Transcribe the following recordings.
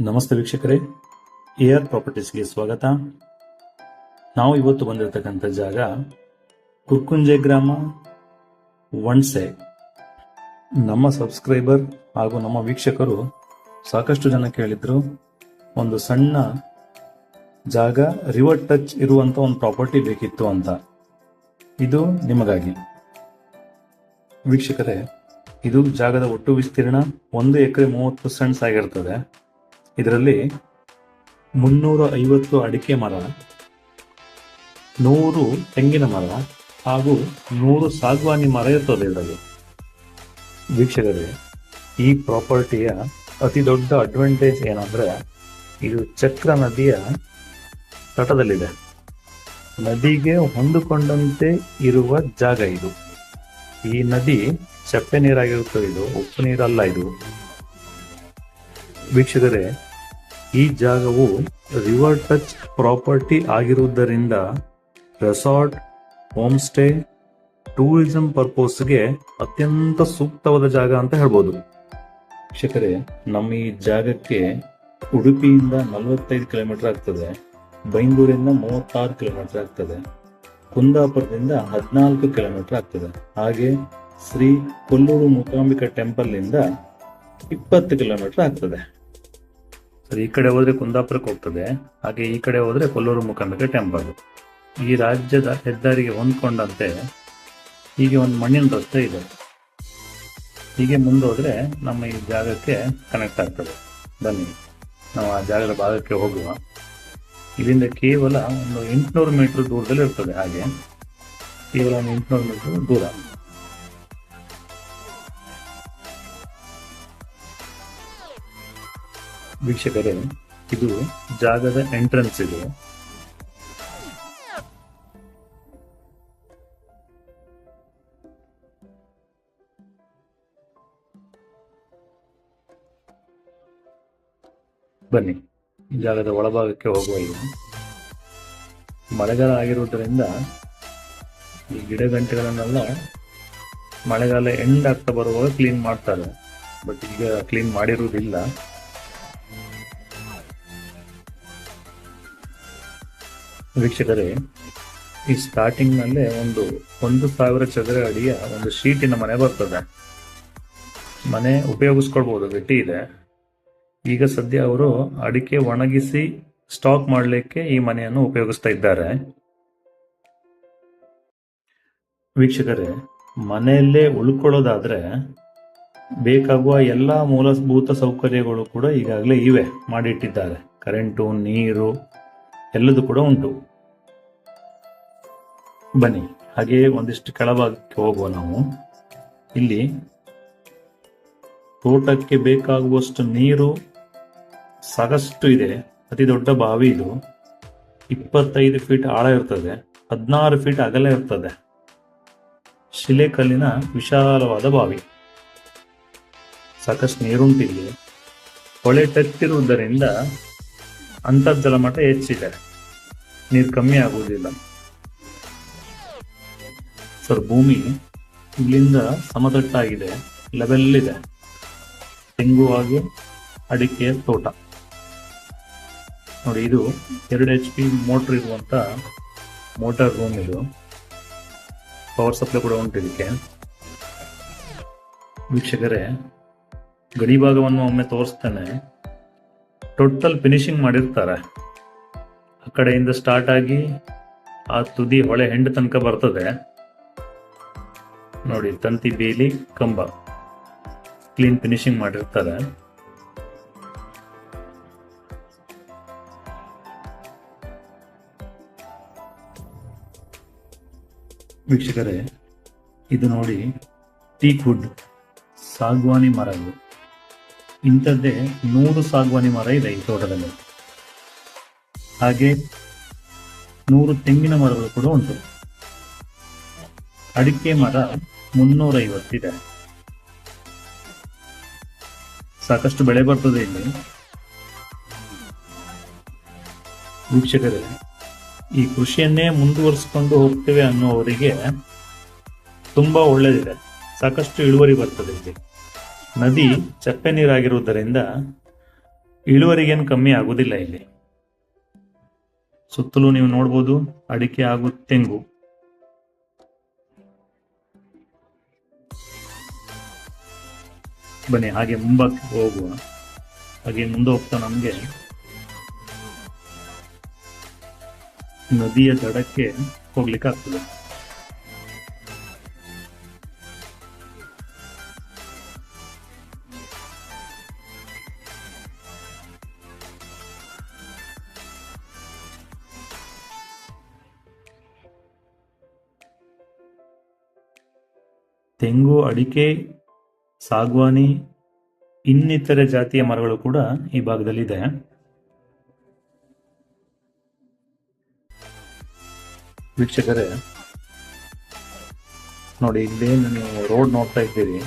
ನಮಸ್ತೆ ವೀಕ್ಷಕರೇ. A R ಪ್ರಾಪರ್ಟೀಸ್ಗೆ ಸ್ವಾಗತ. ನಾವು ಇವತ್ತು ಬಂದಿರತಕ್ಕಂಥ ಜಾಗ ಕುರ್ಕುಂಜೆ ಗ್ರಾಮ ವಣ್ಸೆ ನಮ್ಮ ಸಬ್ಸ್ಕ್ರೈಬರ್ ಹಾಗೂ ನಮ್ಮ ವೀಕ್ಷಕರು ಸಾಕಷ್ಟು ಜನ ಕೇಳಿದ್ರು, ಒಂದು ಸಣ್ಣ ಜಾಗ, ರಿವರ್ ಟಚ್ ಇರುವಂತ ಒಂದು ಪ್ರಾಪರ್ಟಿ ಬೇಕಿತ್ತು ಅಂತ. ಇದು ನಿಮಗಾಗಿ. ವೀಕ್ಷಕರೇ, ಇದು ಜಾಗದ ಒಟ್ಟು ವಿಸ್ತೀರ್ಣ ಒಂದು ಎಕರೆ ಮೂವತ್ತು ಸೆಂಟ್ಸ್ ಆಗಿರ್ತದೆ. ಇದರಲ್ಲಿ ಮುನ್ನೂರ ಐವತ್ತು ಅಡಿಕೆ ಮರ, ನೂರು ತೆಂಗಿನ ಮರ ಹಾಗೂ ನೂರು ಸಾಗವಾನಿ ಮರ ಇರ್ತದೆ ಇದರಲ್ಲಿ. ವೀಕ್ಷಕರೇ, ಈ ಪ್ರಾಪರ್ಟಿಯ ಅತಿ ದೊಡ್ಡ ಅಡ್ವಾಂಟೇಜ್ ಏನಂದ್ರೆ ಇದು ಚಕ್ರ ನದಿಯ ತಟದಲ್ಲಿದೆ. ನದಿಗೆ ಹೊಂದಿಕೊಂಡಂತೆ ಇರುವ ಜಾಗ ಇದು. ಈ ನದಿ ಚಪ್ಪೆ ನೀರಾಗಿರುತ್ತದೆ ಇದು ಉಪ್ಪು ನೀರಲ್ಲ ಇದು. ವೀಕ್ಷಕರೇ ಈ ಜಾಗವು ರಿವರ್ ಟಚ್ ಪ್ರಾಪರ್ಟಿ ಆಗಿರುವುದರಿಂದ ರೆಸಾರ್ಟ್ ಹೋಮ್ ಸ್ಟೇ ಟೂರಿಸಂ ಪರ್ಪೋಸ್ಗೆ ಅತ್ಯಂತ ಸೂಕ್ತವಾದ ಜಾಗ ಅಂತ ಹೇಳ್ಬೋದು. ವೀಕ್ಷಕರೇ, ನಮ್ಮ ಈ ಜಾಗಕ್ಕೆ ಉಡುಪಿಯಿಂದ ನಲವತ್ತೈದು ಕಿಲೋಮೀಟರ್ ಆಗ್ತದೆ, ಬೈಂದೂರಿಂದ ಮೂವತ್ತಾರು ಕಿಲೋಮೀಟರ್ ಆಗ್ತದೆ, ಕುಂದಾಪುರದಿಂದ ಹದಿನಾಲ್ಕು ಕಿಲೋಮೀಟರ್ ಆಗ್ತದೆ. ಹಾಗೆ ಶ್ರೀ ಕೊಲ್ಲೂರು ಮೂಕಾಂಬಿಕಾ ಟೆಂಪಲ್ ಇಂದ ಇಪ್ಪತ್ತು ಕಿಲೋಮೀಟರ್ ಆಗ್ತದೆ. ಸರಿ, ಈ ಕಡೆ ಹೋದ್ರೆ ಕುಂದಾಪುರಕ್ಕೆ ಹೋಗ್ತದೆ. ಹಾಗೆ ಈ ಕಡೆ ಹೋದ್ರೆ ಕೊಲ್ಲೂರು ಮುಖಾಂತರ ಟೆಂಪಲ್. ಈ ರಾಜ್ಯದ ಹೆದ್ದಾರಿಗೆ ಹೊಂದ್ಕೊಂಡಂತೆ ಹೀಗೆ ಒಂದು ಮಣ್ಣಿನ ರಸ್ತೆ ಇದೆ. ಹೀಗೆ ಮುಂದೋದ್ರೆ ನಮ್ಮ ಈ ಜಾಗಕ್ಕೆ ಕನೆಕ್ಟ್ ಆಗ್ತದೆ. ಬನ್ನಿ, ನಾವು ಆ ಜಾಗದ ಭಾಗಕ್ಕೆ ಹೋಗುವ. ಇಲ್ಲಿಂದ ಕೇವಲ ಒಂದು ಎಂಟುನೂರು ಮೀಟರ್ ದೂರದಲ್ಲಿ ಇರ್ತದೆ ಹಾಗೆ. ಕೇವಲ ಒಂದು ಎಂಟುನೂರು ಮೀಟರ್ ದೂರ. ವೀಕ್ಷಕರೇ, ಇದು ಜಾಗದ ಎಂಟ್ರೆನ್ಸ್ ಇದು. ಬನ್ನಿ, ಜಾಗದ ಒಳಭಾಗಕ್ಕೆ ಹೋಗುವ ಇದು. ಮಳೆಗಾಲ ಆಗಿರುವುದರಿಂದ ಈ ಗಿಡ ಗಂಟೆಗಳನ್ನೆಲ್ಲ ಮಳೆಗಾಲ ಎಂಡ್ ಆಗ್ತಾ ಬರುವಾಗ ಕ್ಲೀನ್ ಮಾಡ್ತಾರೆ. ಬಟ್ ಈಗ ಕ್ಲೀನ್ ಮಾಡಿರುವುದಿಲ್ಲ. ವೀಕ್ಷಕರೇ, ಈ ಸ್ಟಾರ್ಟಿಂಗ್ನಲ್ಲಿ ಒಂದು ಒಂದು ಸಾವಿರ ಚದರ ಅಡಿಯ ಒಂದು ಶೀಟಿನ ಮನೆ ಬರ್ತದೆ. ಮನೆ ಉಪಯೋಗಿಸ್ಕೊಳ್ಬಹುದು ಗಟ್ಟಿ ಇದೆ. ಈಗ ಸದ್ಯ ಅವರು ಅಡಿಕೆ ಒಣಗಿಸಿ ಸ್ಟಾಕ್ ಮಾಡಲಿಕ್ಕೆ ಈ ಮನೆಯನ್ನು ಉಪಯೋಗಿಸ್ತಾ ಇದ್ದಾರೆ. ವೀಕ್ಷಕರೇ, ಮನೆಯಲ್ಲೇ ಉಳ್ಕೊಳ್ಳೋದಾದ್ರೆ ಬೇಕಾಗುವ ಎಲ್ಲ ಮೂಲಭೂತ ಸೌಕರ್ಯಗಳು ಕೂಡ ಈಗಾಗಲೇ ಇವೆ, ಮಾಡಿಟ್ಟಿದ್ದಾರೆ. ಕರೆಂಟು ನೀರು ಎಲ್ಲದೂ ಕೂಡ ಉಂಟು. ಬನ್ನಿ ಹಾಗೆಯೇ ಒಂದಿಷ್ಟು ಕೆಳಭಾಗಕ್ಕೆ ಹೋಗುವ ನಾವು. ಇಲ್ಲಿ ತೋಟಕ್ಕೆ ಬೇಕಾಗುವಷ್ಟು ನೀರು ಸಾಕಷ್ಟು ಇದೆ. ಅತಿ ದೊಡ್ಡ ಬಾವಿ ಇದು. ಇಪ್ಪತ್ತೈದು ಫೀಟ್ ಆಳ ಇರ್ತದೆ. ಹದಿನಾರು ಫೀಟ್ ಅಗಲ ಇರ್ತದೆ. ಶಿಲೆಕಲ್ಲಿನ ವಿಶಾಲವಾದ ಬಾವಿ. ಸಾಕಷ್ಟು ನೀರುಂಟಿಲ್ಲಿ ಹೊಳೆ ತಟ್ಟಿರುವುದರಿಂದ ಅಂತರ್ಜಲ ಮಟ್ಟ ಹೆಚ್ಚಿದೆ. ನೀರು ಕಮ್ಮಿ ಆಗುವುದಿಲ್ಲ. ಸರ್, ಭೂಮಿ ಇಲ್ಲಿಂದ ಸಮತಟ್ಟಾಗಿದೆ ಲೆವೆಲ್ ಇದೆ ತೆಂಗು ಹಾಗೆ ಅಡಿಕೆ ತೋಟ. ನೋಡಿ, ಇದು ಎರಡು ಎಚ್ ಪಿ ಮೋಟರ್ ಇರುವಂತ ಮೋಟಾರ್ ರೂಮ್ ಇದು. ಪವರ್ ಸಪ್ಲೈ ಕೂಡ ಉಂಟು ಇದಕ್ಕೆ. ವೀಕ್ಷಕರೇ, ಗಡಿ ಭಾಗವನ್ನು ಒಮ್ಮೆ ತೋರಿಸ್ತೇನೆ. ಟೋಟಲ್ ಫಿನಿಶಿಂಗ್ ಮಾಡಿರ್ತಾರೆ. ಕಡೆಯಿಂದ ಸ್ಟಾರ್ಟ್ ಆಗಿ ಆ ತುದಿ ಹೊಳೆ ಹೆಂಡ ತನಕ ಬರ್ತದೆ. ನೋಡಿ, ತಂತಿ, ಬೇಲಿ, ಕಂಬ. ಕ್ಲೀನ್ ಫಿನಿಶಿಂಗ್ ಮಾಡಿರ್ತಾರೆ. ವೀಕ್ಷಕರೇ, ಇದು ನೋಡಿ ಟೀಕ್ ವುಡ್ ಸಾಗ್ವಾನಿ ಮರ ಇದು ಇಂಥದ್ದೇ ನೂರು ಸಾಗ್ವಾನಿ ಮರ ಇದೆ ಈ ತೋಟದಲ್ಲಿ. ಹಾಗೆ ನೂರು ತೆಂಗಿನ ಮರಗಳು ಕೂಡ ಉಂಟು. ಅಡಿಕೆ ಮರ ಮುನ್ನೂರೈವತ್ತಿದೆ. ಸಾಕಷ್ಟು ಬೆಳೆ ಬರ್ತದೆ ಇಲ್ಲಿ. ವೀಕ್ಷಕರೇ, ಈ ಕೃಷಿಯನ್ನೇ ಮುಂದುವರಿಸಿಕೊಂಡು ಹೋಗ್ತೇವೆ ಅನ್ನುವವರಿಗೆ ತುಂಬಾ ಒಳ್ಳೆದಿದೆ. ಸಾಕಷ್ಟು ಇಳುವರಿ ಬರ್ತದೆ ಇಲ್ಲಿ. ನದಿ ಚಪ್ಪೆ ನೀರಾಗಿರುವುದರಿಂದ ಇಳುವರಿಗೇನು ಕಮ್ಮಿ ಆಗುದಿಲ್ಲ ಇಲ್ಲಿ. ಸುತ್ತಲೂ ನೀವು ನೋಡ್ಬೋದು ಅಡಿಕೆ ಹಾಗೂ ತೆಂಗು. ಬನ್ನಿ, ಹಾಗೆ ಮುಂಬಕ್ಕೆ ಹೋಗುವ ಹಾಗೆ ಮುಂದೆ ಹೋಗ್ತಾ ನಮಗೆ ನದಿಯ ದಡಕ್ಕೆ ಹೋಗ್ಲಿಕ್ಕೆ ಆಗ್ತದೆ ತೆಂಗು, ಅಡಿಕೆ, ಸಾಗ್ವಾನಿ, ಇನ್ನಿತರೆ ಜಾತಿಯ ಮರಗಳು ಕೂಡ ಈ ಭಾಗದಲ್ಲಿ ಇದೆ ವೀಕ್ಷಕರೇ, ನೋಡಿ, ಇಲ್ಲಿ ನೀವು ರೋಡ್ ನೋಡ್ತಾ ಇದ್ದೀರಿ,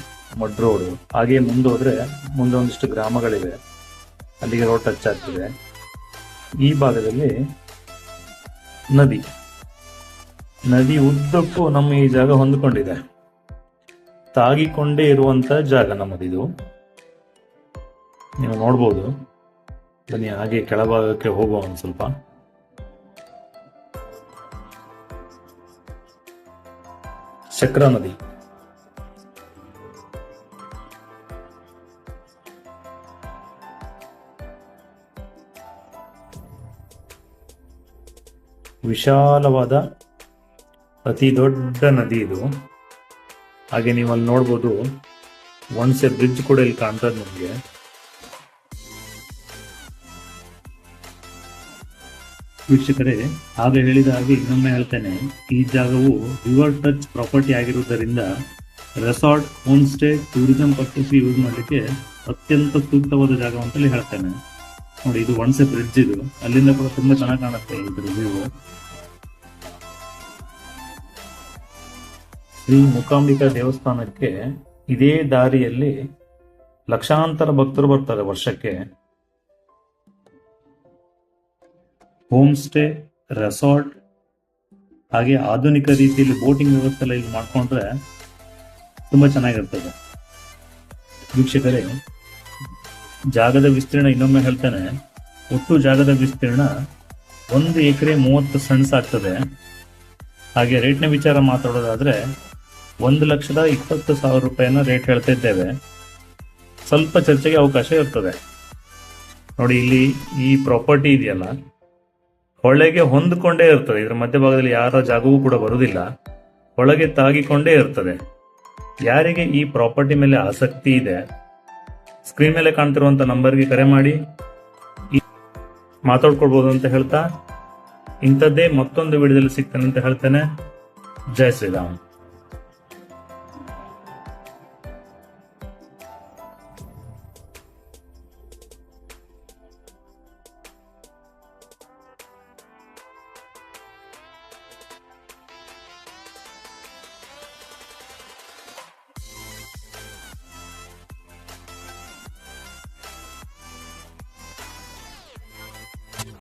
ಮಡ್ ರೋಡ್. ಹಾಗೆ ಮುಂದೋದ್ರೆ ಮುಂದೆ ಒಂದಿಷ್ಟು ಗ್ರಾಮಗಳಿವೆ. ಅಲ್ಲಿಗೆ ರೋಡ್ ಟಚ್ ಆಗ್ತಿದೆ. ಈ ಭಾಗದಲ್ಲಿ ನದಿ. ನದಿ ಉದ್ದಕ್ಕೂ ನಮ್ಮ ಈ ಜಾಗ ಹೊಂದ್ಕೊಂಡಿದೆ. ತಾಗಿಕೊಂಡೇ ಇರುವಂತ ಜಾಗ ನಮ್ಮದಿದು. ನೀವು ನೋಡ್ಬೋದು. ಬನ್ನಿ, ಹಾಗೆ ಕೆಳಭಾಗಕ್ಕೆ ಹೋಗುವ ಒಂದು ಸ್ವಲ್ಪ. ಚಕ್ರ ನದಿ. ವಿಶಾಲವಾದ ಅತಿ ದೊಡ್ಡ ನದಿ ಇದು. ಹಾಗೆ ನೀವು ಅಲ್ಲಿ ನೋಡ್ಬೋದು ಒನ್ಸೆ ಬ್ರಿಡ್ಜ್ ಕೂಡ ಇಲ್ಲಿ ಕಾಣ್ತದೆ ನಿಮಗೆ. ವೀಕ್ಷಕರೇ ಆಗ ಹೇಳಿದ ಹಾಗೆ ಇನ್ನೊಮ್ಮೆ ಹೇಳ್ತೇನೆ, ಈ ಜಾಗವು ರಿವರ್ ಟಚ್ ಪ್ರಾಪರ್ಟಿ ಆಗಿರುವುದರಿಂದ resort home stay tourism purpose use ಮಾಡಲಿಕ್ಕೆ ಅತ್ಯಂತ ಸೂಕ್ತವಾದ ಜಾಗ ಅಂತಲೇ ಹೇಳ್ತೇನೆ. ನೋಡಿ, ಇದು ಒನ್ಸೆ ಬ್ರಿಡ್ಜ್ ಇದು. ಅಲ್ಲಿಂದ ಕೂಡ ತುಂಬಾ ಚೆನ್ನಾಗಿ ಕಾಣುತ್ತೆ ಇದ್ರ ವ್ಯೂ ಶ್ರೀ ಮೂಕಾಂಬಿಕಾ ದೇವಸ್ಥಾನಕ್ಕೆ ಇದೇ ದಾರಿಯಲ್ಲಿ ಲಕ್ಷಾಂತರ ಭಕ್ತರು ಬರ್ತಾರೆ ವರ್ಷಕ್ಕೆ. ಹೋಮ್ ಸ್ಟೇ ರೆಸಾರ್ಟ್, ಹಾಗೆ ಆಧುನಿಕ ರೀತಿಯಲ್ಲಿ ಬೋಟಿಂಗ್ ವ್ಯವಸ್ಥೆ ಎಲ್ಲ ಇಲ್ಲಿ ಮಾಡ್ಕೊಂಡ್ರೆ ತುಂಬಾ ಚೆನ್ನಾಗಿರ್ತದೆ. ವೀಕ್ಷಕರೇ, ಜಾಗದ ವಿಸ್ತೀರ್ಣ ಇನ್ನೊಮ್ಮೆ ಹೇಳ್ತೇನೆ. ಒಟ್ಟು ಜಾಗದ ವಿಸ್ತೀರ್ಣ ಒಂದು ಎಕರೆ ಮೂವತ್ತು ಸೆಂಟ್ಸ್ ಆಗ್ತದೆ. ಹಾಗೆ ರೇಟ್ನ ವಿಚಾರ ಮಾತಾಡೋದಾದ್ರೆ ಒಂದು ಲಕ್ಷದ ಇಪ್ಪತ್ತು ಸಾವಿರ ರೂಪಾಯಿನ ರೇಟ್ ಹೇಳ್ತಾ ಇದ್ದೇವೆ ಸ್ವಲ್ಪ ಚರ್ಚೆಗೆ ಅವಕಾಶ ಇರ್ತದೆ. ನೋಡಿ, ಇಲ್ಲಿ ಈ ಪ್ರಾಪರ್ಟಿ ಇದೆಯಲ್ಲ. ಹೊಳೆಗೆ ಹೊಂದಿಕೊಂಡೇ ಇರ್ತದೆ. ಇದರ ಮಧ್ಯಭಾಗದಲ್ಲಿ ಯಾರ ಜಾಗವೂ ಕೂಡ ಬರುವುದಿಲ್ಲ. ಹೊಳೆಗೆ ತಾಗಿಕೊಂಡೇ ಇರ್ತದೆ. ಯಾರಿಗೆ ಈ ಪ್ರಾಪರ್ಟಿ ಮೇಲೆ ಆಸಕ್ತಿ ಇದೆ, ಸ್ಕ್ರೀನ್ ಮೇಲೆ ಕಾಣ್ತಿರುವಂಥ ನಂಬರ್ಗೆ ಕರೆ ಮಾಡಿ. ಮಾತಾಡ್ಕೊಳ್ಬೋದು ಅಂತ ಹೇಳ್ತಾ, ಇಂಥದ್ದೇ ಮತ್ತೊಂದು ವಿಡಿಯೋದಲ್ಲಿ ಸಿಗ್ತಾನೆ ಅಂತ ಹೇಳ್ತೇನೆ. ಜೈ ಶ್ರೀರಾಮ್.